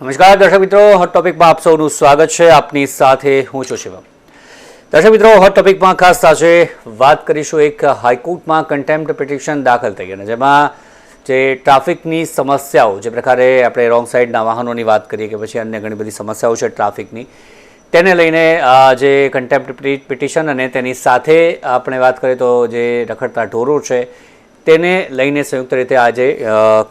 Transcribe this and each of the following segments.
નમસ્કાર, દર્શક મિત્રો. હોટ ટોપિકમાં આપ સૌનું સ્વાગત છે. આપની સાથે હું છું શિવમ. દર્શક મિત્રો હોટ ટોપિકમાં ખાસ આજે વાત કરીશું એક હાઈકોર્ટમાં કન્ટેમ્પ્ટ પિટિશન દાખલ થઈ અને જેમાં જે ટ્રાફિકની સમસ્યાઓ, જે પ્રકારે આપણે રોંગ સાઈડના વાહનોની વાત કરીએ કે પછી અન્ય ઘણી બધી સમસ્યાઓ છે ટ્રાફિકની, તેને લઈને જે કન્ટેમ્પ્ટ પિટિશન અને તેની સાથે આપણે વાત કરીએ તો જે રખડતા ઢોરો છે તેને લઈને સંયુક્ત રીતે આજે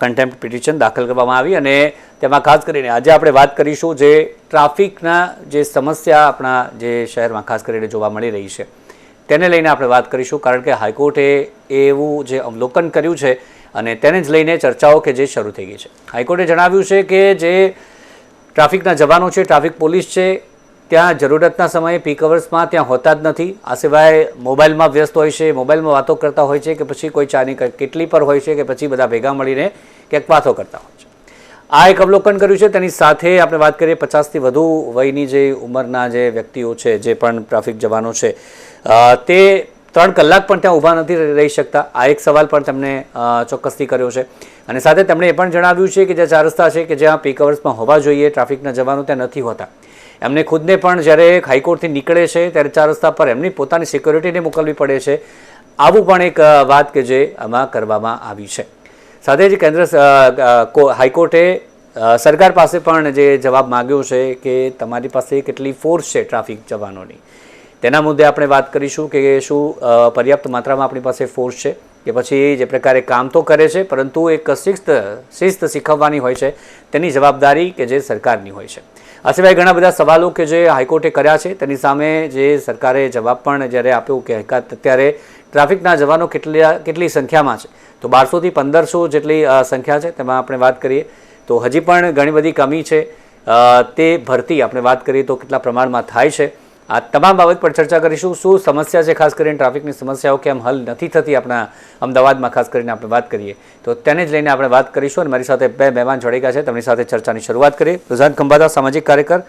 કન્ટેમ્પ્ટ પિટિશન દાખલ કરવામાં આવી અને તેમાં ખાસ કરીને આજે આપણે વાત કરીશું જે ટ્રાફિકના જે સમસ્યા આપણા જે શહેરમાં ખાસ કરીને જોવા મળી રહી છે, તેને લઈને આપણે વાત કરીશું. કારણ કે હાઈકોર્ટે એવું જે અવલોકન કર્યું છે અને તેને જ લઈને ચર્ચાઓ કે જે શરૂ થઈ ગઈ છે. હાઈકોર્ટે જણાવ્યું છે કે જે ટ્રાફિકના જવાનો છે, ટ્રાફિક પોલીસ છે ત્યાં જરૂરતના સમયે પીક અવર્સમાં ત્યાં હોતા જ નથી. આ સિવાય મોબાઈલમાં વ્યસ્ત હોય છે, મોબાઈલમાં વાતો કરતા હોય છે કે પછી કોઈ ચાની કેટલી પર હોય છે કે પછી બધા ભેગા મળીને ક્યાંક વાતો કરતા હોય છે. આ એક અવલોકન કર્યું છે. તેની સાથે આપણે વાત કરીએ પચાસથી વધુ વયની જે ઉંમરના જે વ્યક્તિઓ છે, જે પણ ટ્રાફિક જવાનો છે તે ત્રણ કલાક પણ ત્યાં ઊભા નથી રહી શકતા. આ એક સવાલ પણ તેમણે ચોક્કસથી કર્યો છે. અને સાથે તેમણે એ પણ જણાવ્યું છે કે જે ચાર રસ્તા છે કે જ્યાં પીક અવર્સમાં હોવા જોઈએ, ટ્રાફિકના જવાનો ત્યાં નથી હોતા. એમને ખુદને પણ જ્યારે હાઈકોર્ટથી નીકળે છે, ત્યારે ચાર રસ્તા પર એમની પોતાની સિક્યોરિટીને મોકલવી પડે છે. આવું પણ એક વાત કે જે આમાં કરવામાં આવી છે. સાથે જ કેન્દ્ર હાઈકોર્ટે સરકાર પાસે પણ જે જવાબ માગ્યો છે કે તમારી પાસે કેટલી ફોર્સ છે ટ્રાફિક જવાનોની. તેના મુદ્દે આપણે વાત કરીશું કે શું પર્યાપ્ત માત્રામાં આપણી પાસે ફોર્સ છે કે પછી જે પ્રકારે કામ તો કરે છે, પરંતુ એક શિસ્ત શિસ્ત શીખવવાની હોય છે. તેની જવાબદારી કે જે સરકારની હોય છે. આ સિવાય ઘણા બધા સવાલો કે જે હાઈકોર્ટે કર્યા છે, તેની સામે જે સરકારે જવાબ પણ જ્યારે આપ્યો કે હકાત અત્યારે ટ્રાફિકના જવાનો કેટલા, કેટલી સંખ્યામાં છે? તો બારસોથી પંદરસો જેટલી સંખ્યા છે, તેમાં આપણે વાત કરીએ. તો હજી પણ ઘણી બધી કમી છે. તે ભરતી આપણે વાત કરીએ તો કેટલા પ્રમાણમાં થાય છે. આ તમામ બાબત પર ચર્ચા કરીશું. શું સમસ્યા છે? ખાસ કરીને ટ્રાફિકની સમસ્યાઓ કેમ હલ નથી થતી? આપણા અમદાવાદમાં ખાસ કરીને આપણે વાત કરીએ. તો તેને જ લઈને આપણે વાત કરીશું અને મારી સાથે બે મહેમાન જોડાઈ છે. તેમની સાથે ચર્ચાની શરૂઆત કરીએ. રુઝાન ખંભાતા, સામાજિક કાર્યકર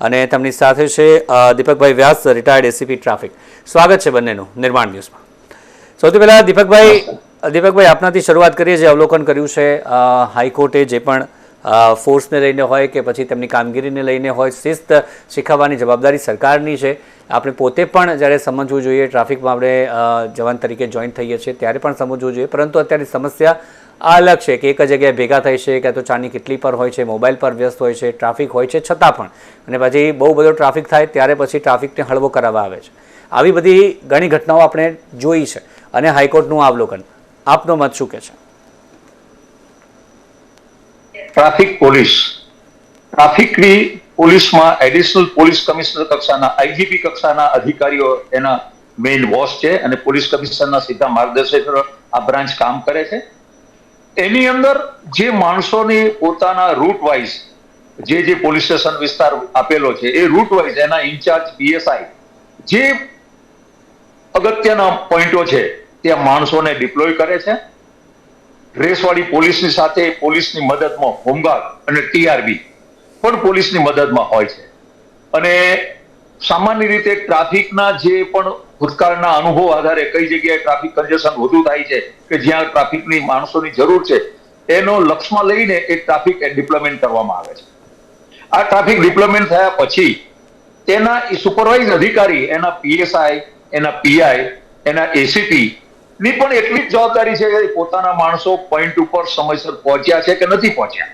અને તેમની સાથે છે Deepakbhai Vyas retired ACP traffic સ્વાગત છે બંનેનું નિર્માણ ન્યૂઝમાં. સૌથી પહેલાં દીપકભાઈ દીપકભાઈ, આપનાથી શરૂઆત કરીએ જે અવલોકન કર્યું છે હાઈકોર્ટે જે પણ ફોર્સને લઈને હોય કે પછી તેમની કામગીરીને લઈને હોય, શિસ્ત શીખવવાની જવાબદારી સરકારની છે. આપણે પોતે પણ જ્યારે સમજવું જોઈએ, ટ્રાફિકમાં આપણે જવાન તરીકે જોઈન થઈએ છીએ, ત્યારે પણ સમજવું જોઈએ. પરંતુ અત્યારની સમસ્યા આ અલગ છે કે એક જ જગ્યાએ ભેગા થાય છે કાં તો ચાની કેટલી પર હોય છે, મોબાઈલ પર વ્યસ્ત હોય છે, ટ્રાફિક હોય છે, છતાં પણ. અને પછી બહુ બધો ટ્રાફિક થાય, ત્યારે પછી ટ્રાફિકને હળવો કરાવવા આવે છે. આવી બધી ઘણી ઘટનાઓ આપણે જોઈ છે. અને હાઈકોર્ટનું અવલોકન આપનો મત શું કે છે? Traffic police. ટ્રાફિકની પોલીસમાં એડિશનલ પોલીસ કમિશનર કક્ષાના આઈજીપી કક્ષાના અધિકારીઓ એના મેઇન બોસ છે અને પોલીસ કમિશનરના સીધા માર્ગદર્શક આ બ્રાન્ચ કામ કરે છે. એની અંદર જે માણસોની પોતાના રૂટ વાઇઝ જે જે પોલીસ સ્ટેશન વિસ્તાર આપેલો છે, એ રૂટ વાઇઝ એના ઇન્ચાર્જ પીએસઆઈ જે અગત્યના પોઈન્ટો છે, ત્યાં માણસોને ડિપ્લોય કરે છે. રેસવાળી પોલીસની સાથે પોલીસની મદદમાં હોમગાર્ડ અને ટીઆરબી પણ પોલીસની મદદમાં હોય છે. અને સામાન્ય રીતે ટ્રાફિકના જે પણ ભૂતકાળના અનુભવ આધારે કઈ જગ્યાએ ટ્રાફિક કન્જેશન વધુ થાય છે કે જ્યાં ટ્રાફિકની માણસોની જરૂર છે, એનો લક્ષમાં લઈને એ ટ્રાફિક ડિપ્લોયમેન્ટ કરવામાં આવે છે. આ ટ્રાફિક ડિપ્લોયમેન્ટ થયા પછી તેના સુપરવાઇઝ અધિકારી, એના પીએસઆઈ, એના પીઆઈ, એના એસીપી ની પણ એટલી જ જવાબદારી છે કે પોતાના માણસો પોઈન્ટ ઉપર સમયસર પહોંચ્યા છે કે નથી પહોંચ્યા.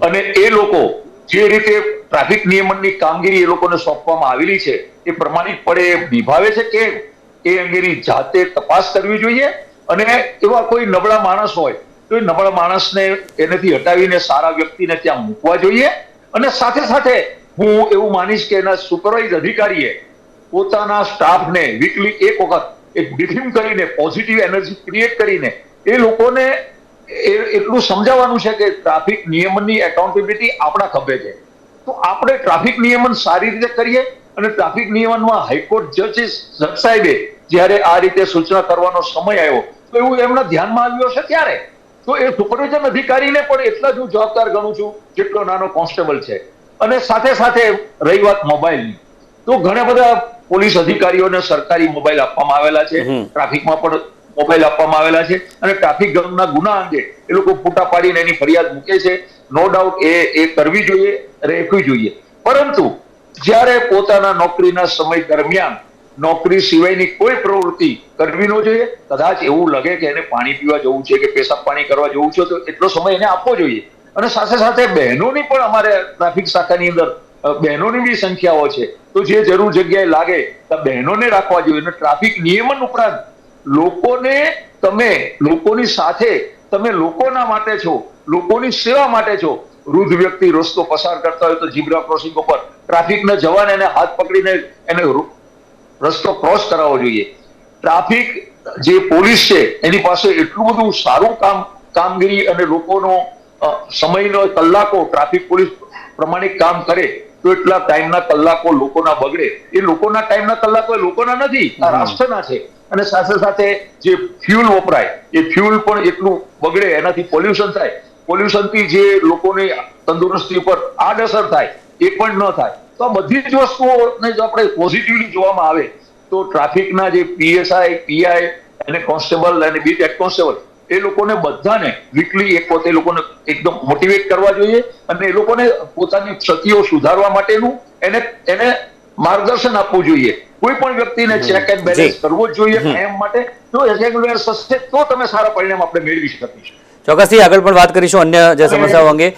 અને એ લોકો જે રીતે ટ્રાફિક નિયમનની કામગીરી એ લોકોને સોંપવામાં આવેલી છે એ પ્રમાણિકપણે એ નિભાવે છે કે એ અંગેની જાતે તપાસ કરવી જોઈએ? અને એવા કોઈ નબળા માણસ હોય તો એ નબળા માણસને એનાથી હટાવીને સારા વ્યક્તિને ત્યાં મૂકવા જોઈએ. અને સાથે સાથે હું એવું માનીશ કે એના સુપરવાઇઝ અધિકારીએ પોતાના સ્ટાફને વીકલી એક વખત એક બ્રીફિંગ કરીને પોઝિટિવ એનર્જી ક્રિએટ કરીને, એ લોકોને એટલું સમજાવવાનું છે કે ટ્રાફિક નિયમનની એકાઉન્ટેબિલિટી આપણા ખભે છે. તો આપણે ટ્રાફિક નિયમન સારી રીતે કરીએ અને ટ્રાફિક નિયમનમાં હાઈકોર્ટ જજીસ જજ સાહેબે જ્યારે આ રીતે સૂચના કરવાનો સમય આવ્યો, તો એવું એમના ધ્યાનમાં આવ્યો છે ત્યારે? તો એ સુપરવિઝન અધિકારીને પણ એટલા જ હું જવાબદાર ગણું છું જેટલો નાનો કોન્સ્ટેબલ છે. અને સાથે સાથે રહી વાત મોબાઈલની. તો ઘણા બધા પોલીસ અધિકારીઓને સરકારી મોબાઈલ આપવામાં આવેલા છે ટ્રાફિકમાં પણ મોબાઈલ આપવામાં આવેલા છે અને ટ્રાફિક ગમના ગુના અંગે એ લોકો ફોટા પાડીને એની ફરિયાદ મૂકે છે. નો ડાઉટ એ એ કરવી જોઈએ રહેવી જોઈએ. પરંતુ જ્યારે પોતાના નોકરીના સમય દરમિયાન નોકરી સિવાયની કોઈ પ્રવૃત્તિ કરવી ન જોઈએ કદાચ એવું લાગે કે એને પાણી પીવા જવું છે કે પેશાબ પાણી કરવા જવું છે તો એટલો સમય એને આપવો જોઈએ. અને સાથે સાથે બહેનોની પણ અમારે ટ્રાફિક શાખાની અંદર બહેનોની બી સંખ્યાઓ છે. તો જે જરૂર જગ્યાએ લાગે, તો બહેનોને રાખવા જોઈએ. અને ટ્રાફિક નિયમન ઉપરાંત લોકોને તમે, લોકોની સાથે તમે લોકોના માટે છો, લોકોની સેવા માટે છો, વૃદ્ધ વ્યક્તિ રસ્તો પસાર કરતા હોય તો ઝીબ્રા ક્રોસિંગ ઉપર ટ્રાફિકના જવાન એને હાથ પકડીને એને રસ્તો ક્રોસ કરાવવો જોઈએ. ટ્રાફિક જે પોલીસ છે, એની પાસે એટલું બધું સારું કામ, કામગીરી અને લોકોનો સમયનો કલાકો ટ્રાફિક પોલીસ પ્રમાણિક કામ કરે તો એટલા ટાઈમના કલાકો લોકોના બગડે. એ લોકોના ટાઈમના કલાકો લોકોના નથી આ રાષ્ટ્રના છે. અને સાથે સાથે જે ફ્યુલ વપરાય એ ફ્યુલ પણ એટલું બગડે એનાથી પોલ્યુશન થાય. પોલ્યુશનથી જે લોકોની તંદુરસ્તી ઉપર આડઅસર થાય એ પણ ન થાય. તો આ બધી જ વસ્તુઓને જો આપણે પોઝિટિવલી જોવામાં આવે તો ટ્રાફિકના જે પીએસઆઈ પીઆઈ અને કોન્સ્ટેબલ અને બીટ હેડ કોન્સ્ટેબલ એ લોકોને બધાને વીકલી એક વખત એ લોકોને એકદમ મોટિવેટ કરવા જોઈએ અને એ લોકોને પોતાની ક્ષતિઓ સુધારવા માટેનું એને એને માર્ગદર્શન આપવું જોઈએ. કોઈ પણ વ્યક્તિને ચેક એન્ડ બેલેન્સ કરવો જ જોઈએ એમ માટે જો ચેક એન્ડ બેલેન્સ તો તમે સારા પરિણામ આપણે મેળવી શકીશું. ચોક્કસથી આગળ પણ વાત કરીશું અન્ય જે સમસ્યાઓ અંગે.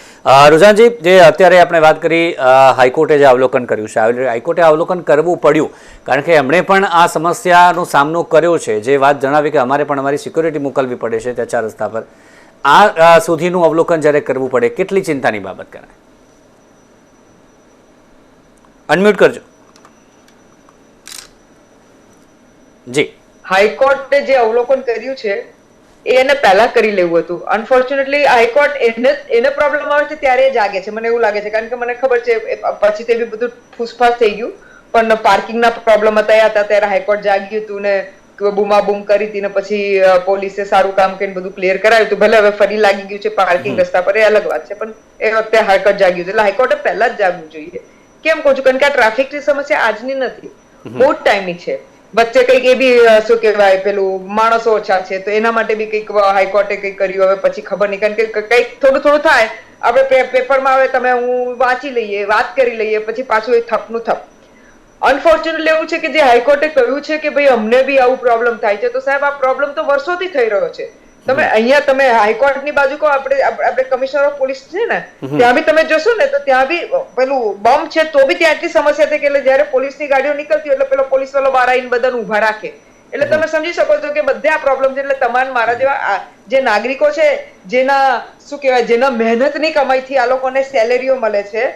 રુઝાનજી જે અત્યારે આપણે વાત કરી હાઈકોર્ટે જે અવલોકન કર્યું છે હાઈકોર્ટે અવલોકન કરવું પડ્યું. કારણ કે એમણે પણ આ સમસ્યાનો સામનો કર્યો છે. જે વાત જણાવી કે અમારે પણ અમારી સિક્યોરિટી મોકલવી પડે છે ત્યાં ચાર રસ્તા પર. આ સુધીનું અવલોકન જ્યારે કરવું પડે કેટલી ચિંતાની બાબત કરાય? અનમ્યુટ કરજો. જી. હાઈકોર્ટે જે અવલોકન કર્યું છે એ એને પહેલા કરી લેવું હતું. અનફોર્ચ્યુનેટલી હાઈકોર્ટ એને એને પ્રોબ્લેમ આવે છે ત્યારે જાગે છે. મને એવું લાગે છે. કારણ કે મને ખબર છે પછી તે બી બધું ફૂસફાસ થઈ ગયું. પણ પાર્કિંગના પ્રોબ્લેમ હતા એ હતા ત્યારે હાઈકોર્ટ જાગ્યું હતું ને બૂમાબૂમ કરી હતી ને પછી પોલીસે સારું કામ કરીને બધું ક્લિયર કરાવ્યું હતું. ભલે હવે ફરી લાગી ગયું છે પાર્કિંગ રસ્તા પર એ અલગ વાત છે. પણ એ વખતે હાઈકોર્ટ જાગ્યું એટલે હાઈકોર્ટે પહેલા જ જાગવું જોઈએ. કેમ કહું છું? કારણ કે આ ટ્રાફિકની સમસ્યા આજની નથી. બહુ જ ટાઈમની છે. વચ્ચે કંઈક એ બી શું કહેવાય, પેલું માણસો ઓછા છે, તો એના માટે બી કંઈક હાઈકોર્ટે કંઈક કર્યું, હવે પછી ખબર નહીં. કારણ કે કંઈક થોડું થોડું થાય. આપણે પેપરમાં આવે તમે હું વાંચી લઈએ, વાત કરી લઈએ, પછી પાછું એ થપનું થપ. અનફોર્ચ્યુનેટલી એવું છે કે જે હાઈકોર્ટે કહ્યું છે કે ભાઈ અમને બી આવું પ્રોબ્લેમ થાય છે. તો સાહેબ, આ પ્રોબ્લેમ તો વર્ષોથી થઈ રહ્યો છે. તમે અહીંયા તમે હાઈકોર્ટની બાજુ કહો આપણે આપણે કમિશનર ઓફ પોલીસ છે ને ત્યાં બી તમે જોશો ને તો ત્યાં બી પેલું બોમ્બ છે તો બી ત્યાં એટલી સમસ્યા થઈ કે એટલે જયારે પોલીસની ગાડીઓ નીકળતી એટલે પેલો પોલીસ વાળો બહાર આવીને બધાને ઊભા રાખે. એટલે તમે સમજી શકો છો કે બધે આ પ્રોબ્લેમ છે એટલે તમારા મારા જેવા જે નાગરિકો છે જેના શું કહેવાય જેના મહેનતની કમાઈથી આ લોકોને સેલેરીઓ મળે છે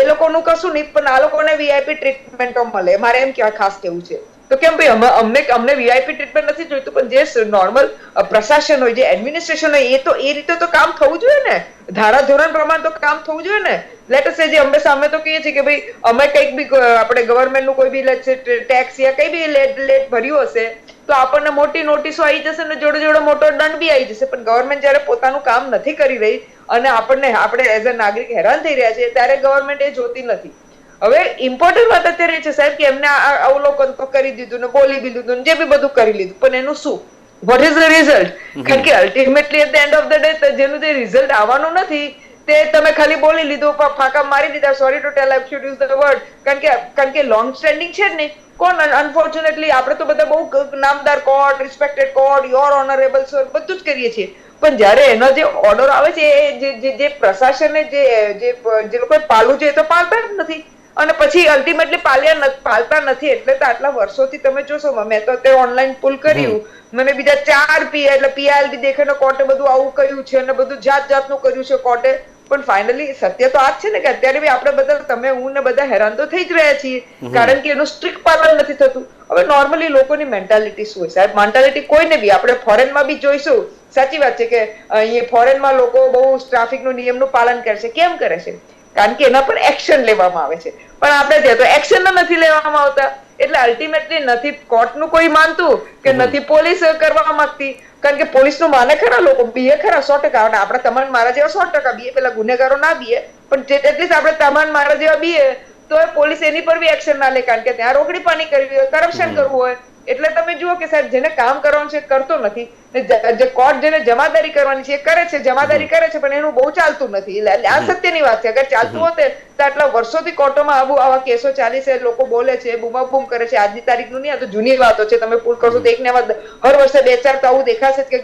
એ લોકોનું કશું નહીં પણ આ લોકોને વીઆઈપી ટ્રીટમેન્ટો મળે. મારે એમ કહેવાય ખાસ કેવું છે. તો કેમ ભાઈ? અમે- અમને અમને વીઆઈપી ટ્રીટમેન્ટ નથી જોઈતું, પણ જે નોર્મલ પ્રશાસન હોય, જે એડમિનિસ્ટ્રેશન હોય, એ તો એ રીતે તો કામ થવું જોઈએ ને? ધારા ધોરણ પ્રમાણે તો કામ થવું જોઈએ ને? લેટ અસ જે અમે સામે તો કહીએ છીએ કે ભાઈ, અમે કંઈક બી આપણે ગવર્મેન્ટનું કોઈ બી લેટ ટેક્સ યા કંઈ બી લેટ લેટ ભર્યું હશે, તો આપણને મોટી નોટિસો આવી જશે ને જોડે જોડે મોટો દંડ બી આવી જશે. પણ ગવર્મેન્ટ જ્યારે પોતાનું કામ નથી કરી રહી અને આપણને આપણે એઝ અ નાગરિક હેરાન થઈ રહ્યા છે ત્યારે ગવર્મેન્ટ એ જોતી નથી. હવે ઇમ્પોર્ટન્ટ વાત અત્યારે છે સાહેબ કે એમને અવલોકન તો કરી દીધું ને બોલી દીધું ને જે બી બધું કરી લીધું. પણ એનું શું? વોટ ઇઝ ધ રિઝલ્ટ કારણ કે ultimately at the end of the day જેનું જે રિઝલ્ટ આવવાનું નથી તે તમે ખાલી બોલી લીધું ફાંકા મારી દીધા. Sorry to tell I should use the word કારણ કે કારણ કે લોંગ સ્ટેન્ડિંગ છે જ નહીં. કોણ અનફોર્ચ્યુનેટલી આપણે તો બધા બહુ નામદાર court respected court your honourable sir બધું જ કરીએ છીએ. પણ જ્યારે એનો જે ઓર્ડર આવે છે એ જે જે- જે પ્રશાસને જે જે જે લોકોએ પાલવું છે એ તો પાલતા જ નથી. અને પછી અલ્ટિમેટલી પાલ્યા પાલતા નથી એટલે તો આટલા વર્ષોથી તમે જોશો મેં તો અત્યારે ઓનલાઈન પુલ કર્યું. મને બીજા ચાર પી એટલે પીઆઈએલડી દેખાને કોર્ટે બધું આવું કર્યું છે અને બધું જાત જાતનું કર્યું છે કોર્ટે. પણ ફાઇનલી સત્ય તો આ જ છે ને કે અત્યારે બી આપણે બધા તમે હું ને બધા હેરાન તો થઈ જ રહ્યા છીએ. કારણ કે એનું સ્ટ્રિક્ટ પાલન નથી થતું. હવે નોર્મલી લોકોની મેન્ટાલિટી શું હોય? સાહેબ મેન્ટાલિટી કોઈને બી આપણે ફોરેનમાં બી જોઈશું. સાચી વાત છે કે અહીંયા ફોરેનમાં લોકો બહુ ટ્રાફિકનું નિયમનું પાલન કરે છે. કેમ કરે છે? કારણ કે એના પર એક્શન લેવામાં આવે છે. પણ આપણે ત્યાં તો એક્શન નથી લેવામાં આવતા. એટલે અલ્ટિમેટલી નથી કોર્ટનું કોઈ માનતું કે નથી પોલીસ કરવા માંગતી. કારણ કે પોલીસનું માને ખરા લોકો બીએ ખરા સો ટકા. આપણે તમામ મારા જેવા સો ટકા બીએ પેલા ગુનેગારો ના બીએ. પણ જે એટલીસ્ટ આપણે તમામ મારા જેવા બીએ તો પોલીસ એની પર બી એક્શન ના લે. કારણ કે ત્યાં રોકડી પાણી કરવી હોય કરપ્શન કરવું હોય. એટલે તમે જુઓ કે સાહેબ જેને કામ કરવાનું છે કરતો નથી. જ- કોર્ટ જેને જમાદારી કરવાની છે એ કરે છે જમાદારી કરે છે પણ એનું બહુ ચાલતું નથી. એટલે આ સત્યની વાત છે. અગર ચાલતું હોત તો આટલા વર્ષોથી કોર્ટોમાં આવું આવા કેસો ચાલી છે લોકો બોલે છે બૂમાબૂમ કરે છે. આજની તારીખનું નહીં આ તો જૂની વાતો છે. તમે પૂર કરશો તો એક ને હર વર્ષે બે ચાર તો આવું દેખાશે કે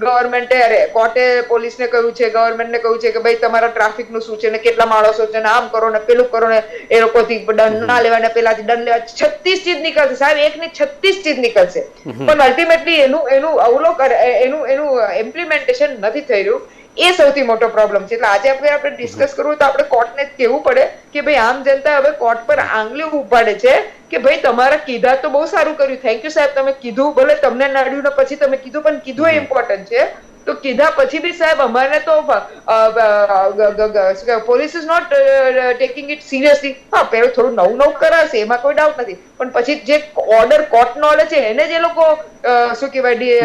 ગવર્મેન્ટે અરે કોર્ટે પોલીસને કહ્યું છે ગવર્મેન્ટને કહ્યું છે કે ભાઈ તમારા ટ્રાફિકનું શું છે ને કેટલા માણસો છે ને આમ કરો ને પેલું કરો ને એ લોકોથી દંડ ના લેવા ને પેલાથી દંડ લેવા છત્રીસ ચીજ નીકળશે. સાહેબ એક ની છત્રીસ ચીજ નીકળશે. પણ અલ્ટિમેટલી એનું એનું અવલોકન એનું એનું ઇમ્પ્લિમેન્ટેશન નથી થઈ રહ્યું એ સૌથી મોટો પ્રોબ્લેમ છે. એટલે આજે આપણે આપણે ડિસ્કસ કરવું તો આપણે કોર્ટને કહેવું પડે કે ભાઈ આમ જનતા હવે કોર્ટ પર આંગળી ઉપાડે છે કે ભાઈ તમારા કીધા તો બહુ સારું કર્યું. થેન્ક યુ સાહેબ તમે કીધું ભલે તમને નડ્યું ને પછી તમે કીધું પણ કીધું એ ઇમ્પોર્ટન્ટ છે. તો કીધા પછી બી સાહેબ અમારે તો police is not taking it seriously હા પેલું થોડું નવું નવું કરાશે એમાં કોઈ ડાઉટ નથી. પણ પછી જે ઓર્ડર કોર્ટ નો છે એને જે લોકો શું કહેવાય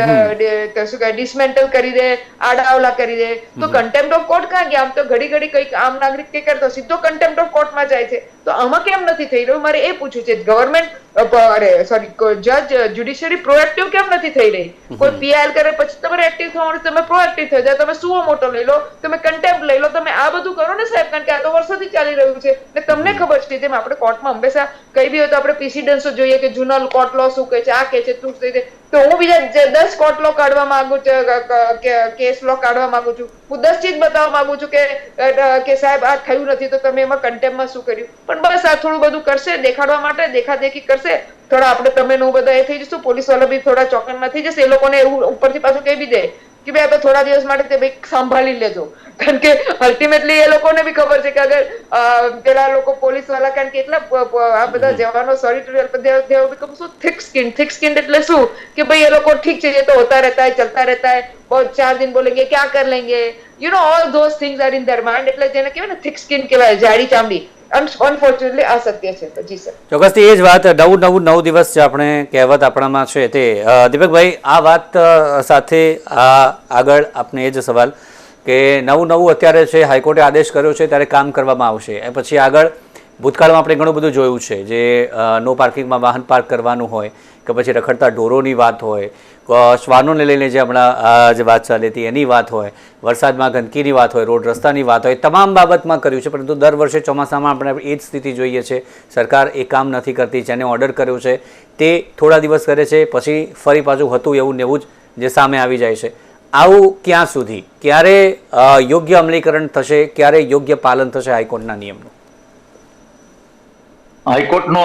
શું કહેવાય ડિસમેન્ટલ કરી દે આડાવલા કરી દે તો કન્ટેમ્પ્ટ ઓફ કોર્ટ ક્યાં ગયા? આમ તો ઘડી ઘડી કંઈક આમ નાગરિક કે કરતો સીધો કન્ટેમ્પ્ટ ઓફ કોર્ટમાં જાય છે. તો આમાં કેમ નથી થઈ રહ્યું? મારે એ પૂછવું છે ગવર્મેન્ટ અરે સોરી જજ જ્યુડિશિયરી પ્રોએક્ટિવ કેમ નથી થઈ રહી? કોઈ પીઆઈએલ કરે પછી તમારે એક્ટિવ થવાનું તમે પ્રોએક્ટિવ થઈ જાય તમે સુઓ મોટો લઈ લો, તમે કન્ટેમ્પ લઈ લો, તમે આ બધું કરો ને સાહેબ, કારણ કે આ તો વર્ષોથી ચાલી રહ્યું છે. ને તમને ખબર છે, જેમ આપણે કોર્ટમાં હંમેશા કઈ બી હોય તો આપણે પ્રિસિડન્સો જોઈએ કે જૂના કોર્ટ લો શું કહે છે, આ કહે છે, તું તો હું બીજા દસ કોર્ટ લો કાઢવા માંગુ છું કેસ લો કાઢવા માંગુ છું, હું દસ ચીજ બતાવવા માંગુ છું કે કે સાહેબ, આ થયું નથી તો તમે એમાં કન્ટેમ્પમાં શું કર્યું? પણ બસ આ થોડું બધું કરશે, દેખાડવા માટે, દેખાદેખી કરશે. થોડા આપણે તમે નું બધા એ થઈ જશું પોલીસવાળા બી થોડા ચોકનમાં થઈ જશે, એ લોકોને એવું ઉપરથી પાછું કહી બી દે. કે ભાઈ આપણે થોડા દિવસ માટે તે ભાઈ સંભાળી લેજો. કારણ કે અલ્ટિમેટલી એ લોકોને બી ખબર છે કે અગર પેલા લોકો પોલીસવાળા કારણ કે એટલા આ બધા જવાનો સોરી શું થિક સ્કિન થિક સ્કિન એટલે શું? કે ભાઈ એ લોકો ઠીક છે એ તો હોતા રહેતા હે ચલતા રહેતા હે બહુ ચાર દિન બોલેંગે ક્યાં કર લેંગે? You know all those things are in their mind એટલે જેને કહેવાય ને થિક સ્કિન કહેવાય જાડી ચામડી. એ જ વાત, નવું નવું નવ દિવસ જે આપણે કહેવત આપણામાં છે તે દીપકભાઈ, આ વાત સાથે, આ, આગળ આપને એ જ સવાલ કે નવું નવું અત્યારે છે, હાઈકોર્ટે આદેશ કર્યો છે, ત્યારે કામ કરવામાં આવશે. પછી આગળ ભૂતકાળમાં આપણે ઘણું બધું જોયું છે, જે નો પાર્કિંગમાં વાહન પાર્ક કરવાનું હોય, કે પછી રખડતા ઢોરોની વાત હોય શ્વાનોને લઈને જે હમણાં જે વાત ચાલી હતી, એની વાત હોય, વરસાદમાં ગંદકીની વાત હોય, રોડ રસ્તાની વાત હોય તમામ બાબતમાં કર્યું છે, પરંતુ દર વર્ષે ચોમાસામાં આપણે એ જ સ્થિતિ જોઈએ છે. સરકાર એ કામ નથી કરતી, જેને ઓર્ડર કર્યો છે, તે થોડા દિવસ કરે છે, પછી ફરી પાછું હતું એવું ને એવું જ જે સામે આવી જાય છે. આવું ક્યાં સુધી? ક્યારે યોગ્ય અમલીકરણ થશે? ક્યારે યોગ્ય પાલન થશે હાઈકોર્ટના નિયમનું? હાઈકોર્ટનો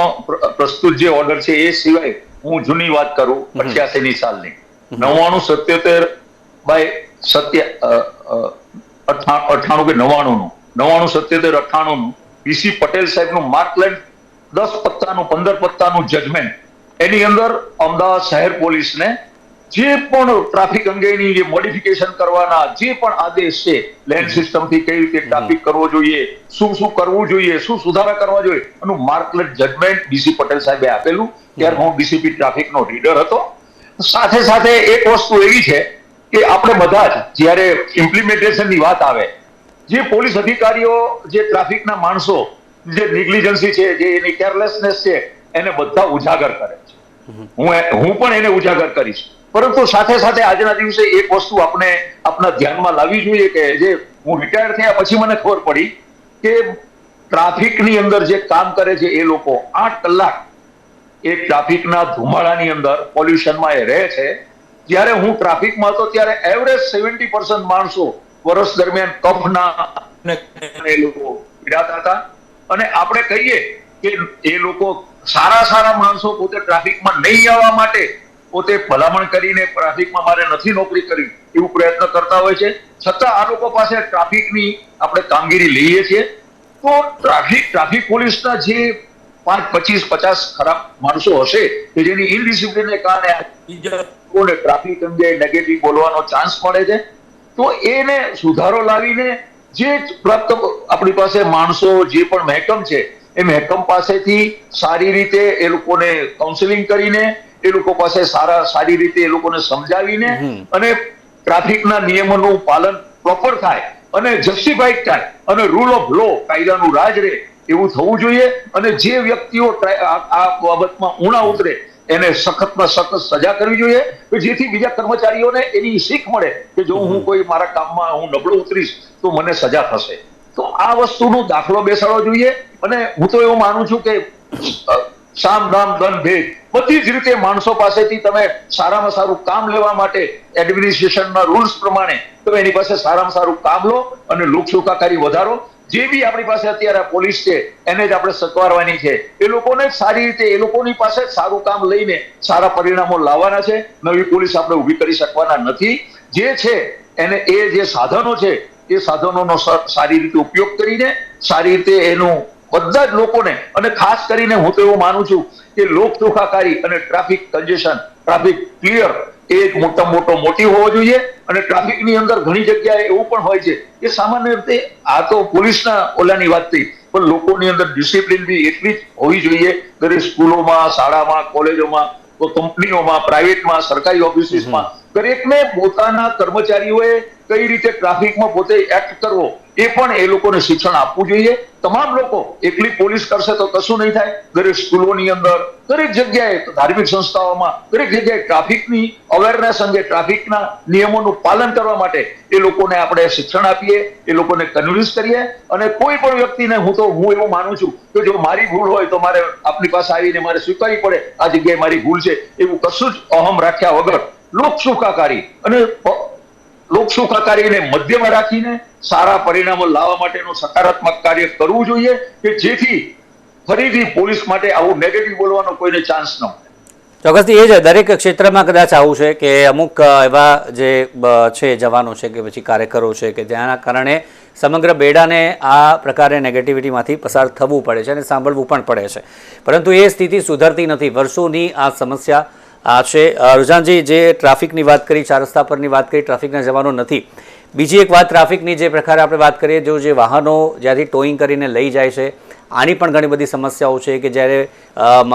પ્રસ્તુત જે ઓર્ડર છે, એ સિવાય હું જૂની વાત કરું અઠ્યાસી ની સાલની નવ્વાણું સત્યોતેર બાય સત્ય અ, અ, અઠ્ઠા- અઠ્ઠાણું કે નવ્વાણું નું નવ્વાણું સત્યોતેર અઠ્ઠાણું નું બીસી પટેલ સાહેબનું માર્કલેન્ડ દસ પત્તાનું પંદર પત્તાનું જજમેન્ટ એની અંદર અમદાવાદ શહેર પોલીસને જે પણ ટ્રાફિક અંગેની જે મોડિફિકેશન કરવાના જે પણ આદેશ છે લેન્ડ સિસ્ટમથી કઈ રીતે ટ્રાફિક કરવો જોઈએ શું શું કરવું જોઈએ શું સુધારા કરવા જોઈએ એનું માર્કલેટ જજમેન્ટ ડીસી પટેલ સાહેબે આપેલું ત્યારે હું ડીસીપી ટ્રાફિક નો રીડર હતો. સાથે સાથે એક વસ્તુ એવી છે કે આપણે બધા જ જ્યારે ઇમ્પ્લિમેન્ટેશનની વાત આવે જે પોલીસ અધિકારીઓ જે ટ્રાફિકના માણસો જે નિગ્લિજન્સી છે જે એની કેરલેસનેસ છે એને બધા ઉજાગર કરે છે. હું હું પણ એને ઉજાગર કરીશ. પરંતુ સાથે સાથે આજના દિવસે એક વસ્તુ આપણે આપણા ધ્યાનમાં લાવવી જોઈએ કે જે હું રિટાયર થયા પછી મને ખબર પડી કે ટ્રાફિકની અંદર જે કામ કરે છે એ લોકો આઠ કલાક એ ટ્રાફિકના ધુમાડાની અંદર પોલ્યુશનમાં એ રહે છે. જ્યારે હું ટ્રાફિકમાં હતો ત્યારે એવરેજ સેવન્ટી પર્સન્ટ માણસો વર્ષ દરમિયાન કફના એ લોકો પીડાતા હતા. અને આપણે કહીએ કે એ લોકો સારા સારા માણસો પોતે ટ્રાફિકમાં નહીં આવવા માટે પોતે ભલામણ કરીને ટ્રાફિકમાં મારે નથી નોકરી કરવી એવું પ્રયત્ન કરતા હોય છે. છતાં આ લોકો પાસે ટ્રાફિકની આપણે કામગીરી લઈએ છીએ. તો ટ્રાફિક ટ્રાફિક પોલીસના જે પાંચ, પચીસ, પચાસ ખરાબ માણસો હશે કે જેની ઇનડિસિપ્લિનને કારણે બીજા ટ્રાફિક અંગે નેગેટિવ બોલવાનો ચાન્સ મળે છે. તો એને સુધારો લાવીને જે પ્રાપ્ત આપણી પાસે માણસો જે પણ મહેકમ છે, એ મહેકમ પાસેથી સારી રીતે એ લોકોને કાઉન્સેલિંગ કરીને એ લોકો પાસે સારા સારી રીતે એ લોકોને સમજાવીને અને ટ્રાફિકના નિયમોનું પાલન પ્રોપર થાય અને જસ્ટિફાઈડ થાય અને રૂલ ઓફ લો કાયદાનું રાજ રહે એવું થવું જોઈએ અને જે વ્યક્તિઓ આ બાબતમાં ઊણા ઉતરે એને સખતમાં સખત સજા કરવી જોઈએ કે જેથી બીજા કર્મચારીઓને એની શીખ મળે કે જો હું કોઈ મારા કામમાં હું નબળો ઉતરીશ તો મને સજા થશે. તો આ વસ્તુનો દાખલો બેસાડવો જોઈએ અને હું તો એવું માનું છું કે સામ દામ દન ભેદ. બધી જ રીતે માણસો પાસેથી તમે સારામાં સારું કામ લેવા માટે એડમિનિસ્ટ્રેશનના રૂલ્સ પ્રમાણે તમે એની પાસે સારામાં સારું કામ લો અને લોક સુખાકારી વધારો. જે બી આપણી પાસે અત્યારે પોલીસ છે, એને જ આપણે સકવારવાની છે. એ લોકોને સારી રીતે, એ લોકોની પાસે સારું કામ લઈને સારા પરિણામો લાવવાના છે. નવી પોલીસ આપણે ઊભી કરી શકવાના નથી. જે છે, એને એ જે સાધનો છે, એ સાધનોનો સારી રીતે ઉપયોગ કરીને, સારી રીતે એનું બધા જ લોકોને અને ખાસ કરીને હું તો એવું માનું છું કે લોક સુખાકારી અને ટ્રાફિક કન્જેશન ટ્રાફિક ક્લિયર એ એક મોટા મોટો મોટી હોવો જોઈએ અને ટ્રાફિકની અંદર ઘણી જગ્યાએ એવું પણ હોય છે કે સામાન્ય રીતે આ તો પોલીસના ઓલાની વાત થઈ પણ લોકોની અંદર ડિસિપ્લિન બી એટલી જ હોવી જોઈએ દરેક સ્કૂલોમાં શાળામાં કોલેજોમાં તો કંપનીઓમાં પ્રાઇવેટમાં સરકારી ઓફિસીસમાં દરેકને પોતાના કર્મચારીઓએ કઈ રીતે ટ્રાફિકમાં પોતે એક્ટ કરવો એ પણ એ લોકોને શિક્ષણ આપવું જોઈએ. તમામ લોકો એકલી પોલીસ કરશે તો કશું નહીં થાય. દરેક સ્કૂલોની અંદર, દરેક જગ્યાએ ધાર્મિક સંસ્થાઓમાં, દરેક જગ્યાએ ટ્રાફિકની અવેરનેસ અંગે ટ્રાફિકના નિયમોનું પાલન કરવા માટે એ લોકોને આપણે શિક્ષણ આપીએ, એ લોકોને કન્વિન્સ કરીએ અને કોઈ પણ વ્યક્તિને હું તો હું એવું માનું છું કે જો મારી ભૂલ હોય તો મારે આપની પાસે આવીને મારે સ્વીકારવી પડે. આ જગ્યાએ મારી ભૂલ છે. એવું કશું જ અહમ રાખ્યા વગર લોક સુખાકારી અને લોક સુખાકારીને મધ્યમાં રાખીને સારા પરિણામો લાવવા માટેનું સકારાત્મક કાર્ય કરવું જોઈએ કે જેથી ફરીથી પોલીસ માટે આવું નેગેટિવ બોલવાનો કોઈને ચાન્સ ન મળે. ચોક્કસથી એ જ, દરેક ક્ષેત્રમાં કદાચ આવું છે કે અમુક એવા જે છે, જવાનો છે કે પછી કાર્યકરો છે કે જેના કારણે સમગ્ર બેડાને આ પ્રકારે નેગેટિવિટીમાંથી પસાર થવું પડે છે અને સાંભળવું પણ પડે છે. પરંતુ એ સ્થિતિ સુધરતી નથી. વર્ષોની આ સમસ્યા આ છે. રુઝાનજી, જે ટ્રાફિકની વાત કરી, ચાર રસ્તા પરની વાત કરી, ટ્રાફિકના જવાનો નથી. બીજી એક વાત ટ્રાફિકની જે પ્રકારે આપણે વાત કરીએ, જો જે વાહનો જ્યાંથી ટોઈંગ કરીને લઈ જાય છે, આની પણ ઘણી બધી સમસ્યાઓ છે કે જ્યારે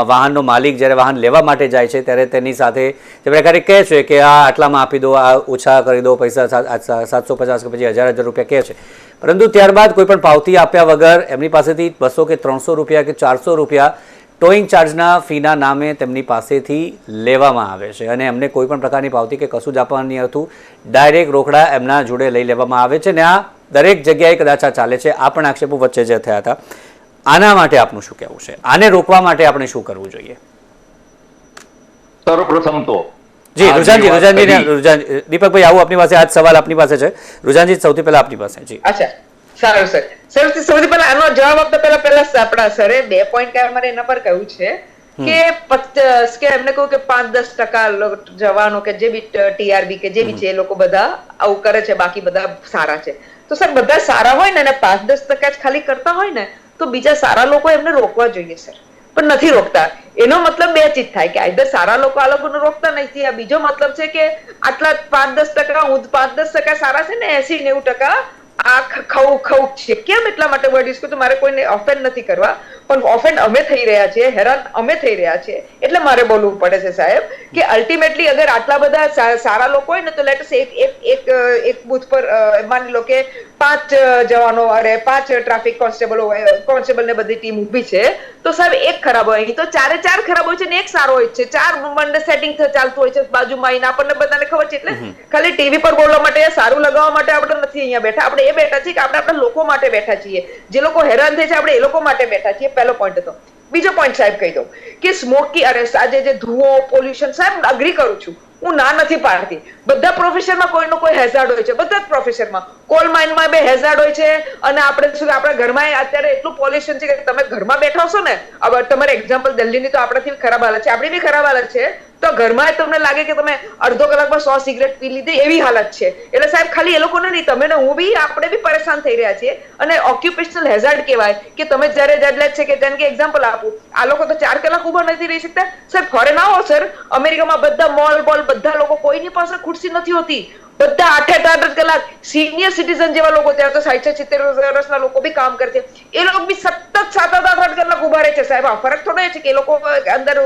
વાહનનો માલિક જ્યારે વાહન લેવા માટે જાય છે, ત્યારે તેની સાથે તે પ્રકારે કહે છે કે, આ આટલામાં આપી દો, આ ઓછા કરી દો, પૈસા સાત- સાતસો પચાસ કે પછી હજાર હજાર રૂપિયા કહે છે. પરંતુ ત્યારબાદ કોઈ પણ પાવતી આપ્યા વગર એમની પાસેથી બસો કે ત્રણસો રૂપિયા કે ચારસો રૂપિયા ટોઈંગ ચાર્જના ફીના નામે તેમની પાસેથી લેવામાં આવે છે અને એમને કોઈ પણ પ્રકારની પાવતી કે કશું જ આપવાની હતું ડાયરેક્ટ રોકડા એમના જોડે લઈ લેવામાં આવે છે ને આ દરેક જગ્યાએ કદાચ આ ચાલે છે આ પણ આક્ષેપો વચ્ચે જે થયા હતા. આના માટે આપનું શું કહેવું છે? આને રોકવા માટે આપણે શું કરવું જોઈએ? સર્વપ્રથમ તો જી રુજાનજી રુજાનજી રુજાન દીપકભાઈ આવું આપની પાસે આજ સવાલ આપની પાસે છે. રુજાનજી સૌથી પહેલા આપની પાસે જી. અચ્છા. સારું સર. સર સૌથી પહેલા આનો જવાબ આપતા પહેલા પહેલા આપણા સરે બે પોઈન્ટ કઈ મારે એના પર કહ્યું છે કે પચાસ કે એમને કહ્યું કે પાંચ દસ ટકા જવાનો કે જે બી ટીઆરબી કે જે બી છે એ લોકો બધા આવું કરે છે બાકી બધા સારા છે. તો સર બધા સારા હોય ને અને પાંચ દસ ટકા જ ખાલી કરતા હોય ને તો બીજા સારા લોકો એમને રોકવા જોઈએ સર. પણ નથી રોકતા. એનો મતલબ બે ચીજ થાય કે આઈધર સારા લોકો આ લોકોને રોકતા નથી આ બીજો મતલબ છે કે આટલા પાંચ દસ ટકા પાંચ દસ ટકા સારા છે ને એસી નેવું ટકા આ ખ- ખઉ ખઉ છે. કેમ એટલા માટે વર્ડ યુઝ કર્યું મારે કોઈને ઓફેન્ડ નથી કરવા. પણ ઓફેન્ડ અમે થઈ રહ્યા છીએ હેરાન અમે થઈ રહ્યા છીએ. એટલે મારે બોલવું પડે છે સાહેબ કે અલ્ટિમેટલી અગર આટલા બધા સારા લોકો હોય ને તો લેટ એક એક એક બૂથ પર માની લો કે પાંચ જવાનો અરે પાંચ ટ્રાફિક કોન્સ્ટેબલ કોન્સ્ટેબલ ને બધી ટીમ ઊભી છે તો સાહેબ એક ખરાબ હોય. તો ચારે ચાર ખરાબ હોય છે ને એક સારો હોય છે. ચાર મંડળ સેટિંગ ચાલતું હોય છે બાજુમાં આવીને આપણને બધાને ખબર છે. એટલે ખાલી ટીવી પર બોલવા માટે સારું લગાવવા માટે આપણે નથી અહીંયા બેઠા. આપણે એ બેઠા છીએ કે આપણે આપણા લોકો માટે બેઠા છીએ. જે લોકો હેરાન થાય છે આપણે એ લોકો માટે બેઠા છીએ. પહેલો પોઈન્ટ હતો. બીજો પોઈન્ટ સાહેબ કહી દઉં કે સ્મોકી અરે આજે જે ધુઓ પોલ્યુશન સાહેબ, હું અગ્રી કરું છું. હું ના નથી પાડતી. બધા પ્રોફેશનમાં કોઈનો કોઈ હેઝાર્ડ હોય છે. બધા જ પ્રોફેશનમાં કોલ માઇનમાં બે હેઝાર્ડ હોય છે અને આપણે શું આપણા ઘરમાં અત્યારે એટલું પોલ્યુશન છે કે તમે ઘરમાં બેઠા હશો ને. હવે તમારે એક્ઝામ્પલ દિલ્હીની તો આપણાથી ખરાબ હાલત છે. આપણી બી ખરાબ હાલત છે. તો ઘરમાં તમને લાગે કે તમે અડધો કલાકમાં સો સિગરેટ પી લીધી, એવી હાલત છે. એટલે સાહેબ, ખાલી એ લોકોને નહીં, તમે હું બી, આપણે બી પરેશાન થઈ રહ્યા છીએ. અને ઓક્યુપેશનલ હેઝાર્ડ કહેવાય કે તમે જ્યારે જેટલે છે કે જેમ કે એક્ઝામ્પલ આપું, આ લોકો તો ચાર કલાક ઊભા નથી રહી શકતા. સર ફોરેન આવો સર અમેરિકામાં બધા મોલ બોલ બધા લોકો કોઈની પાસે ખુરશી નથી હોતી. બધા આઠ આઠ આઠ કલાક સિનિયર સિટીઝન જેવા લોકો ત્યાં તો સાહીઠ સિત્તેર વર્ષના લોકો બી કામ કરશે. એ લોકો બી સતત સાત આઠ આઠ કલાક ઊભા રહે છે સાહેબ. આ ફરક થોડો એ છે કે એ લોકો અંદર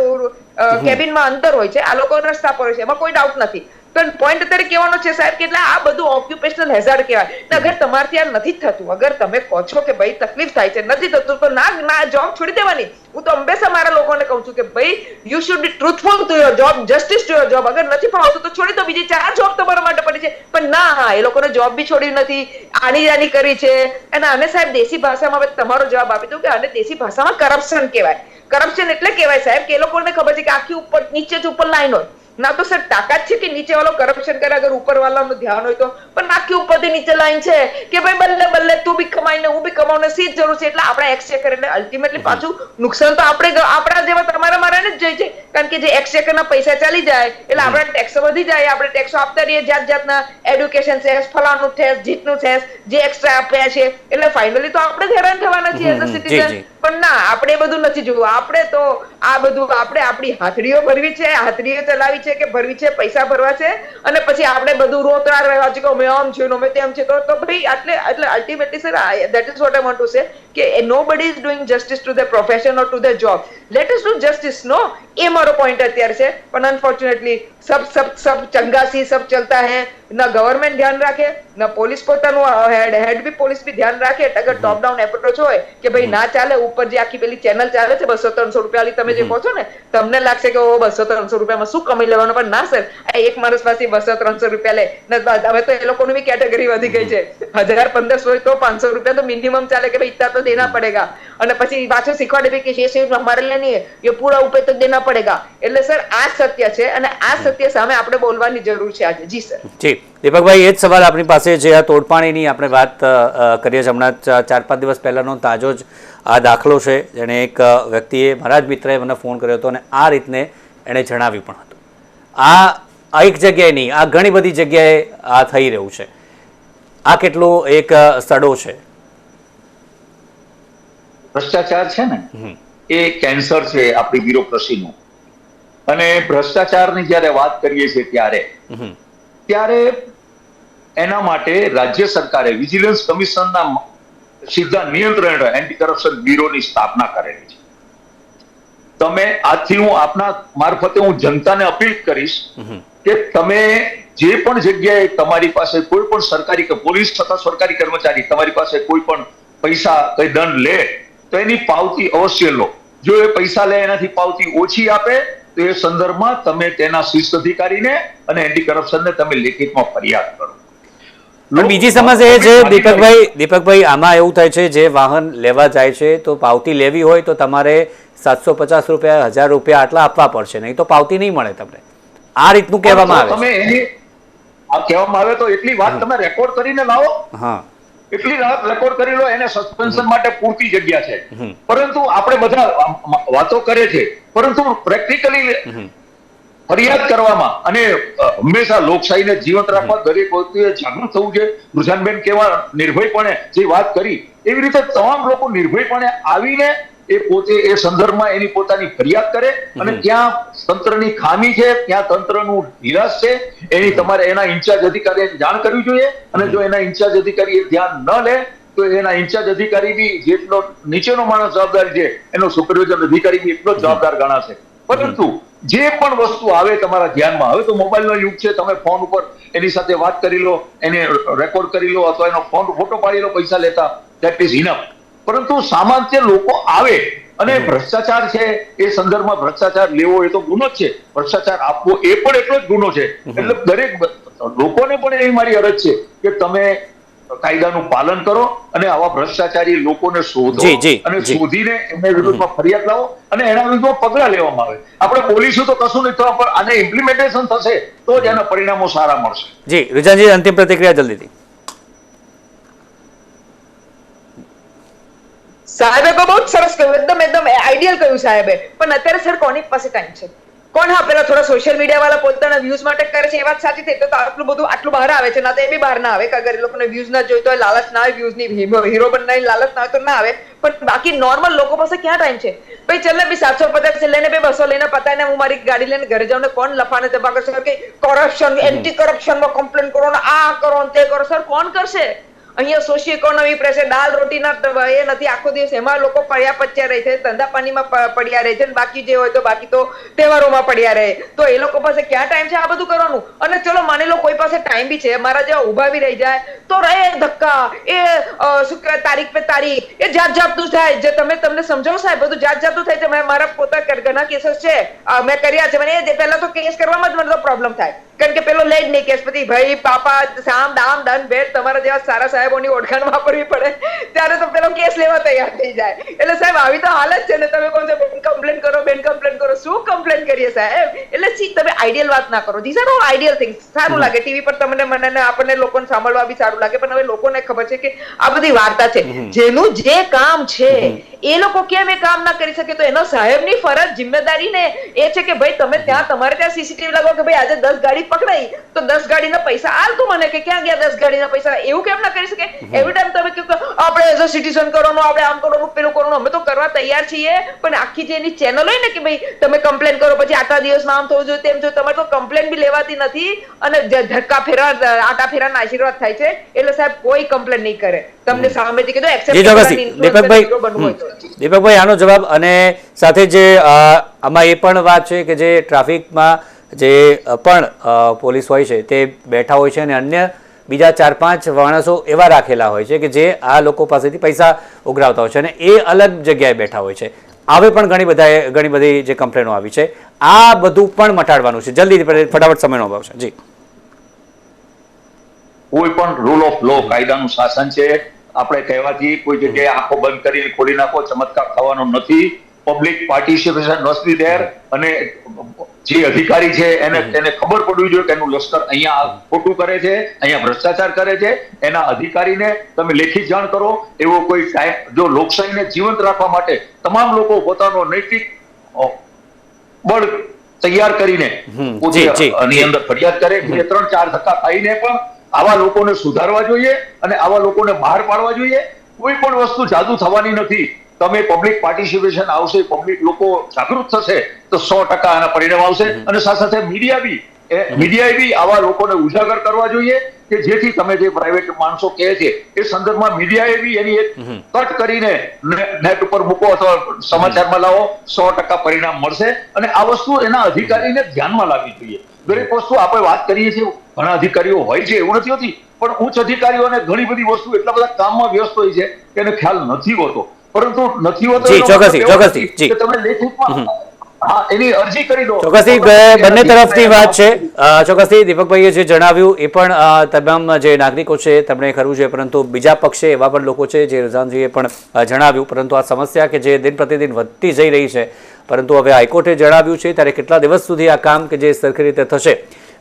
કેબિનમાં અંદર હોય છે. આ લોકો રસ્તા પર હોય છે. એમાં કોઈ ડાઉટ નથી. પણ પોઈન્ટ અત્યારે કહેવાનો છે સાહેબ કે એટલે આ બધું ઓક્યુપેશનલ હેઝાર્ડ કહેવાય. ને અગર તમારથી આ નથી થતું, અગર તમે કહો છો કે ભાઈ તકલીફ થાય છે, નથી થતું, તો ના ના જોબ છોડી દેવાની. હું તો હંમેશા મારા લોકોને કહું છું કે ભાઈ you should be truthful to your job justice to your job અગર નથી ફાવતું તો છોડી દો, બીજી ચાર જોબ તમારા માટે પડી છે. પણ ના, હા, એ લોકોને જોબ બી છોડી નથી, આની આની કરી છે. અને આને સાહેબ દેશી ભાષામાં તમારો જવાબ આપી દઉં કે આને દેશી ભાષામાં કરપ્શન કહેવાય. કરપ્શન એટલે કહેવાય સાહેબ કે એ લોકોને ખબર છે કે આખી ઉપર, નીચે જ ઉપર લાઈન હોય. ના તો સર તાકાત છે કે નીચે વાળો કરપ્શન કરે અગર ઉપર વાળાનું ધ્યાન હોય તો? પણ નાખી ઉપરથી નીચે લાઈન છે કે ભાઈ બલ્લે બલ્લે તું બી કમાઈને હું બી કમાઉને સી જ જરૂર છે? એટલે આપણે એક્સચેકર એટલે અલ્ટિમેટલી પાછું નુકસાન તો આપણે આપણા જેવા તમારા મારાને જ જાય છે. કારણ કે જે એક્સચેકરના પૈસા ચાલી જાય એટલે આપણા ટેક્સ વધી જાય આપણે ટેક્સો આપતા રહીએ જાત જાતના એડ્યુકેશન સેસ ફલાણું સેસ જીતનું સેસ જે એક્સ્ટ્રા આપ્યા છે. એટલે ફાઇનલી તો આપણે જ હેરાન થવાના છીએ એઝ અ સિટીઝન. પણ ના, આપણે બધું નથી જોવું આપણે તો આ બધું, આપણે આપણી હાથડીઓ ભરવી છે, હાથડીઓ ચલાવી છે કે ભરવી છે, પૈસા ભરવા છે, અને પછી આપણે બધું રોતરા રહેવા છે કે અમે આમ છે અમે તેમ છે તો ભાઈ એટલે એટલે ultimately sir that is what I want to say કે nobody is doing justice to the profession or to the job let us do justice નો એ મારો પોઈન્ટ અત્યારે છે. પણ અનફોર્ચ્યુનેટલી सब सब सब चंगासी सब चलता है। ना ગવર્મેન્ટ ધ્યાન રાખે ના પોલીસ પોતાનું હેડ હેડ બી પોલીસ બી ધ્યાન રાખે અગર ટોપ ડાઉન એપ્રોચ હોય કે ભાઈ ના ચાલે ઉપર જે આખી પેલી ચેનલ ચાલે છે બસો ત્રણસો રૂપિયા વાળી તમે જે કહો છો ને તમને લાગશે કે ઓ બસો ત્રણસો રૂપિયામાં શું કમાઈ લેવાનું? પણ ના સર. આ એક માણસ પાસે બસો ત્રણસો રૂપિયા લે. હવે તો એ લોકોની બી કેટેગરી વધી ગઈ છે. હજાર પંદરસો હોય તો પાંચસો રૂપિયા તો મિનિમમ ચાલે કે ભાઈ ઇतना તો દેના પડેગા. અને પછી પાછું શીખવાડે કે હમારે લે નહીં એ પૂરા ઉપર તો દેના પડેગા. એટલે સર આ સત્ય છે અને આ સત્ય સામે આપણે બોલવાની જરૂર છે આજે. જી સર. જી. દીપકભાઈ એ જ સવાલ આપણી પાસે જે આ તોડપાણીની આપણે વાત કરીએ છીએ. હમણાં ચાર પાંચ દિવસ પહેલાંનો તાજો જ આ દાખલો છે. જેણે એક વ્યક્તિએ મારા જ મિત્રએ મને ફોન કર્યો હતો અને આ રીતને એણે જણાવ્યું પણ હતું. આ આ એક જગ્યાએ નહીં આ ઘણી બધી જગ્યાએ આ થઈ રહ્યું છે. આ કેટલું એક સડો છે? ભ્રષ્ટાચાર છે ને? હમ. એ કેન્સર છે આપણી બ્યુરોક્રસીનું અને ભ્રષ્ટાચારની જ્યારે વાત કરીએ છીએ ત્યારે ત્યારે એના માટે રાજ્ય સરકારે વિજિલન્સ કમિશનના સીધા નિયંત્રણ એન્ટી કરપ્શન બ્યુરોની સ્થાપના કરેલી છે. તમે આજથી હું આપના મારફતે હું જનતાને અપીલ કરીશ. કે તમે જે પણ જગ્યાએ તમારી પાસે કોઈ પણ સરકારી કે પોલીસ તથા સરકારી કર્મચારી તમારી પાસે કોઈ પણ પૈસા કઈ દંડ લે તો એની પાવતી અવશ્ય લો. જો એ પૈસા લે એનાથી પાવતી ઓછી આપે તો સંદર્ભમાં તમે તેના શિસ્ત અધિકારીને અને એન્ટી કરપ્શનને તમે લેખિતમાં ફરિયાદ કરો. પણ બીજી સમસ્યા એ છે દીપકભાઈ દીપકભાઈ આમાં એવું થાય છે જે વાહન લેવા જાય છે તો પાવતી લેવી હોય તો તમારે સાતસો પચાસ રૂપિયા હજાર રૂપિયા આટલા આપવા પડશે નહીં તો પાવતી નહીં મળે તમને. આ રીતનું કહેવામાં આવે તમે એની આ કહેવામાં આવે તો એટલી વાત તમે રેકોર્ડ કરીને લાવો. હા. એટલી રાત રેકોર્ડ કરી લો એને સસ્પેન્શન માટે પૂરતી જગ્યા છે. પરંતુ આપણે બધા વાતો કરે છે પરંતુ પ્રેક્ટિકલી ફરિયાદ કરવામાં અને હંમેશા લોકશાહીને જીવંત રાખવા દરેક વ્યક્તિએ જાગૃત થવું છે રુઝાનબેન કેવા નિર્ભયપણે જે વાત કરી એવી રીતે તમામ લોકો નિર્ભયપણે આવીને એ પોતે એ સંદર્ભમાં એની પોતાની ફરિયાદ કરે અને ત્યાં તંત્રની ખામી છે ત્યાં તંત્રનું નિરાશ છે એની તમારે એના ઇન્ચાર્જ અધિકારીને જાણ કરવી જોઈએ અને જો એના ઇન્ચાર્જ અધિકારી એ ધ્યાન ન લે તો એના ઇન્ચાર્જ અધિકારી બી જેટલો નીચેનો માણસ જવાબદાર છે એનો સુપરવિઝન અધિકારી બી એટલો જ જવાબદાર ગણાશે. પરંતુ જે પણ વસ્તુ આવે તમારા ધ્યાનમાં હવે તો મોબાઈલનો યુગ છે તમે ફોન ઉપર એની સાથે વાત કરી લો એને રેકોર્ડ કરી લો અથવા એનો ફોન ફોટો પાડી લો પૈસા લેતા દેટ ઇઝ ઇનફ પરંતુ સામાન્ય લોકો આવે અને ભ્રષ્ટાચાર છે એ સંદર્ભમાં ભ્રષ્ટાચાર લેવો એ તો ગુનો જ છે. ભ્રષ્ટાચાર આપવો એ પણ એટલો જ ગુનો છે. એટલે દરેક લોકોને પણ એવી મારી અરજ છે કે તમે કાયદાનું પાલન કરો અને આવા ભ્રષ્ટાચારી લોકોને શોધો અને. શોધીને એમને વિરુદ્ધમાં ફરિયાદ લાવો અને એના વિરુદ્ધમાં પગલા લેવામાં આવે. આપણે બોલીશું તો કશું નહીં થવા પણ આને ઇમ્પ્લિમેન્ટેશન થશે તો જ એના પરિણામો સારા મળશે. જી રિજાનજી અંતિમ પ્રતિક્રિયા જલ્દીથી. સાહેબે તો બહુ સરસ કહ્યું, એકદમ એકદમ આઈડિયલ કહ્યું સાહેબે. પણ અત્યારે સર કોની પાસે ટાઈમ છે? કોણ હા, પેલા થોડા સોશિયલ મીડિયા વાળા પોતાના વ્યૂઝ માટે કરે છે, એ વાત સાચી થઈ તો આટલું બધું, આટલું બહાર આવે છે, ના તો એ બી બહાર ના આવે, કે અગર એ લોકોને વ્યૂઝ ના જોઈતો હોય લાલચ ના આવે વ્યૂઝની હીરો બનાવી લાલચ ના આવે તો ના આવે. પણ બાકી નોર્મલ લોકો પાસે ક્યાં ટાઈમ છે? ભાઈ, ચાલ ને બી સાતસો પચાસ લઈને ભાઈ બસો લઈને પતાય હું મારી ગાડી લઈને ઘરે જાઉં ને કોણ લફાને દબા કરશે? કે કરપ્શન એન્ટી કરપ્શનમાં કમ્પ્લેન કરો ને આ કરો ને તે કરો. સર કોણ કરશે? અહીંયા સોશિયો ઇકોનોમી પ્રેશર દાલ રોટીના એ નથી, આખો દિવસ એમાં લોકો પડ્યા પચ્યા રહે છે, ધંધા પાણીમાં પડ્યા રહે છે, અને બાકી જે હોય તો બાકી તો તહેવારોમાં પડ્યા રહે. તો એ લોકો પાસે ક્યાં ટાઈમ છે આ બધું કરવાનું? અને ચલો માની લો કોઈ પાસે ટાઈમ બી છે, મારા જેવા ઊભા બી રહી જાય, તો રહે ધક્કા, એ શું કહેવાય, તારીખ પે તારીખ, એ જાત જાતનું થાય. જે તમે, તમને સમજાવો સાહેબ, બધું જાત જાતનું થાય છે. મેં મારા પોતા ઘણા કેસીસ છે. મેં કર્યા છે. મને એ પહેલા તો કેસ કરવામાં જ મને પ્રોબ્લેમ થાય. કારણ કે પેલો લે જ નહીં કેસ પછી ભાઈ પાપા સામ દામ દન ભેટ તમારા જેવા સારા સાહેબોની ઓળખાણ વાપરવી પડે. ત્યારે તો પેલો કેસ લેવા તૈયાર થઈ જાય. એટલે સાહેબ આવી તો હાલત છે ને તમે કહો છો બેન કમ્પ્લેન કરો બેન કમ્પ્લેન કરો. શું કમ્પ્લેન કરીએ સાહેબ? એટલે તમે આઈડિયલ વાત ના કરો. This are all ideal things સારું લાગે. ટીવી પર તમને મને આપણને લોકોને સાંભળવા બી સારું લાગે પણ હવે લોકોને ખબર છે કે આ બધી વાર્તા છે. જેનું જે કામ છે એ લોકો કેમ એ કામ ના કરી શકે? તો એનો સાહેબની ફરજ જિમ્મેદારી ને એ છે કે ભાઈ તમે ત્યાં તમારે ત્યાં સીસીટીવી લગાવો કે ભાઈ આજે દસ ગાડી પકડાઈ તો દસ ગાડીના પૈસા આલ તું મને કે ક્યાં ગયા દસ ગાડીના પૈસા? એવું કેમ ના કરી શકે? એવરી ટાઈમ તમે કહો કે આપણે એઝ અ સિટીઝન કરવાનું આપણે આમ કરવાનું પેલું કરવાનું અમે તો કરવા તૈયાર છીએ. પણ આખી જે એની ચેનલ હોય ને કે ભાઈ તમે કમ્પ્લેન કરો પછી આટલા દિવસમાં આમ થવું જોઈએ તેમ જો તમારે તો કમ્પ્લેન બી લેવાતી નથી અને ધક્કા ફેરા આટા ફેરાના આશીર્વાદ થાય છે. એટલે સાહેબ કોઈ કમ્પ્લેન નહીં કરે. તમને સામેથી કીધું એક્સેપ્ટ દીપકભાઈ. દીપકભાઈ આનો જવાબ અને સાથે જે આમાં એ પણ વાત છે કે જે ટ્રાફિકમાં જે પણ પોલીસ હોય છે, તે બેઠા હોય છે અને અન્ય બીજા ચાર પાંચ માણસો એવા રાખેલા હોય છે કે જે આ લોકો પાસેથી પૈસા ઉઘરાવતા હોય છે અને એ અલગ જગ્યાએ બેઠા હોય છે. આવે પણ ઘણી બધા ઘણી બધી જે કમ્પ્લેનો આવી છે. આ બધું પણ મટાડવાનું છે. જલ્દી ફટાફટ સમયનો અભાવ છે. જી. કોઈ પણ રૂલ ઓફ લો કાયદાનું શાસન છે. આપણે કહેવાથી કોઈ જગ્યાએ આંખો બંધ કરીને ખોલી નાખો, ચમત્કાર થવાનો નથી. પબ્લિક પાર્ટિસિપેશન મસ્ટ ધેર અને જે અધિકારી છે એને તેને ખબર પડવી જોઈએ કે એનું લશ્કર અહીંયા ખોટું કરે છે અહીંયા ભ્રષ્ટાચાર કરે છે. એના અધિકારીને તમે લેખિત જાણ કરો. એવો કોઈ ટાઈમ જો લોકશાહીને જીવંત રાખવા માટે તમામ લોકો પોતાનો નૈતિક બળ તૈયાર કરીને હમ, પોતે જી, જી, આની જી. અંદર ફરિયાદ કરે બે ત્રણ ચાર ધક્કા ખાઈને પણ આવા લોકોને સુધારવા જોઈએ અને આવા લોકોને બહાર પાડવા જોઈએ. કોઈ પણ વસ્તુ જાદુ થવાની નથી. તમે પબ્લિક પાર્ટિસિપેશન આવશે પબ્લિક લોકો જાગૃત થશે તો સો ટકા આના પરિણામ આવશે. અને સાથે સાથે મીડિયા બી એ મીડિયાએ બી આવા લોકોને ઉજાગર કરવા જોઈએ કે જેથી તમે જે પ્રાઇવેટ માણસો કહે છે એ સંદર્ભમાં મીડિયાએ બી એની એક કટ કરીને નેટ ઉપર મૂકો અથવા સમાચારમાં લાવો સો ટકા પરિણામ મળશે. અને આ વસ્તુ એના અધિકારીને ધ્યાનમાં લાવવી જોઈએ. દરેક વસ્તુ આપણે વાત કરીએ છીએ ઘણા અધિકારીઓ હોય છે એવું નથી હોતી પણ ઉચ્ચ અધિકારીઓને ઘણી બધી વસ્તુ એટલા બધા કામમાં વ્યસ્ત હોય છે કે એને ખ્યાલ નથી હોતો. પરંતુ નથી હોતો જી, ચોક્કસથી, ચોક્કસથી, જી. તમે લેખિતમાં હા એની અરજી કરી દો. ચોક્કસથી બંને તરફની વાત છે. ચોક્કસથી દીપકભાઈએ જે જણાવ્યું એ પણ તમામ જે નાગરિકો છે તેમણે ખરું છે પરંતુ બીજા પક્ષે એવા પણ લોકો છે જે રઝાનજીએ પણ જણાવ્યું. પરંતુ આ સમસ્યા કે જે દિન પ્રતિદિન વધતી જઈ રહી છે પરંતુ હવે હાઈકોર્ટે જણાવ્યું છે ત્યારે કેટલા દિવસ સુધી આ કામ કે જે સરખી રીતે થશે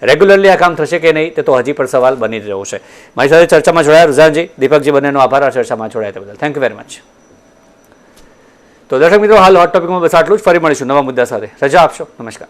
રેગ્યુલરલી આ કામ થશે કે નહીં તે તો હજી પણ સવાલ બની રહ્યો છે. મારી સાથે ચર્ચામાં જોડાયા રુઝાનજી. દીપકજી બંનેનો આભાર. આ ચર્ચામાં જોડાયા તે બદલ. થેન્ક યુ વેરી મચ તો દર્શક મિત્રો, હાલ હોટ ટોપિકમાં બસ આટલું જ. ફરી મળીશું નવા મુદ્દા સાથે. રજા આપશો. નમસ્કાર.